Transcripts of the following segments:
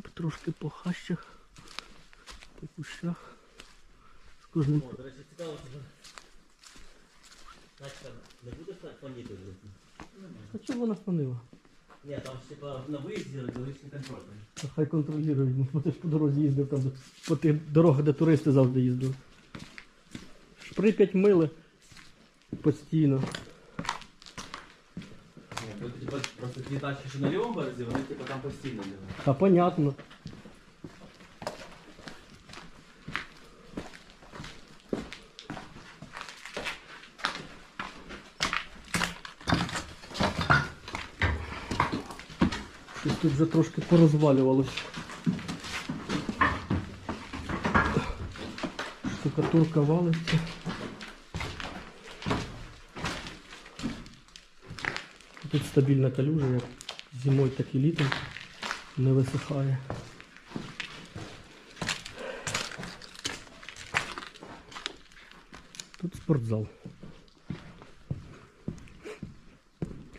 трошки по хащах, по кущах. З кожним О, до речі, цікаво, що Катька не буде фоніти? А чого вона спанила? Ні, там ж типа на виїзді екологічний контроль. Та Хай контролюють, бо ти ж по дорозі їздив там по тих дорогах, де туристи завжди їздили. Шприкать мили постійно. Ні, тут типа просто ті тачки, що на лівому березі, вони типа там постійно лежать. Та понятно. Щось тут вже трошки порозвалювалось. Штукатурка валиться. Тут стабільна калюжа, як зимою, так і літом не висихає. Тут спортзал.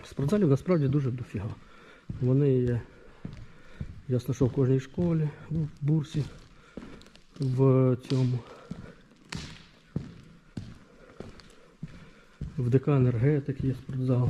Спортзалів насправді дуже дофіга. Вони є, ясно, що в кожній школі, в бурсі, в цьому. В ДК енергетик є спортзал.